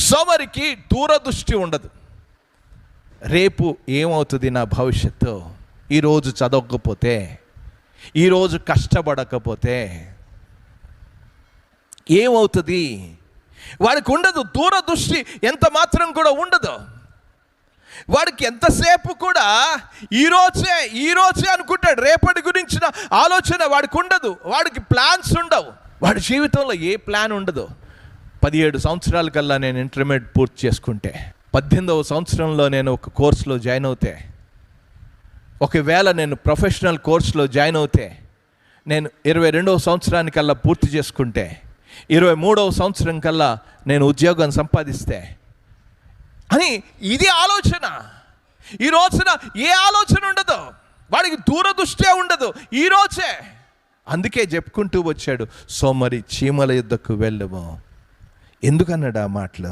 సోమరికి దూరదృష్టి ఉండదు. రేపు ఏమవుతుంది నా భవిష్యత్తు? ఈరోజు చదవకపోతే ఈరోజు కష్టపడకపోతే ఏమవుతుంది? వాడికి ఉండదు దూరదృష్టి ఎంత మాత్రం కూడా ఉండదు. వాడికి ఎంతసేపు కూడా ఈరోజే ఈరోజే అనుకుంటాడు. రేపటి గురించిన ఆలోచన వాడికి ఉండదు. వాడికి ప్లాన్స్ ఉండవు. వాడి జీవితంలో ఏ ప్లాన్ ఉండదు. పదిహేడు సంవత్సరాల కల్లా నేను ఇంటర్మీడియట్ పూర్తి చేసుకుంటే పద్దెనిమిదవ సంవత్సరంలో నేను ఒక కోర్సులో జాయిన్ అవుతే ఒకవేళ నేను ప్రొఫెషనల్ కోర్సులో జాయిన్ అవుతే నేను ఇరవై రెండవ సంవత్సరానికల్లా పూర్తి చేసుకుంటే ఇరవై మూడవ సంవత్సరం కల్లా నేను ఉద్యోగం సంపాదిస్తే అని ఇది ఆలోచన. ఈ రోజున ఏ ఆలోచన ఉండదు. వాడికి దూరదృష్టే ఉండదు. ఈ రోజే. అందుకే చెప్పుకుంటూ వచ్చాడు సోమరి చీమల యుద్ధకు వెళ్ళము. ఎందుకన్నాడు ఆ మాటలు?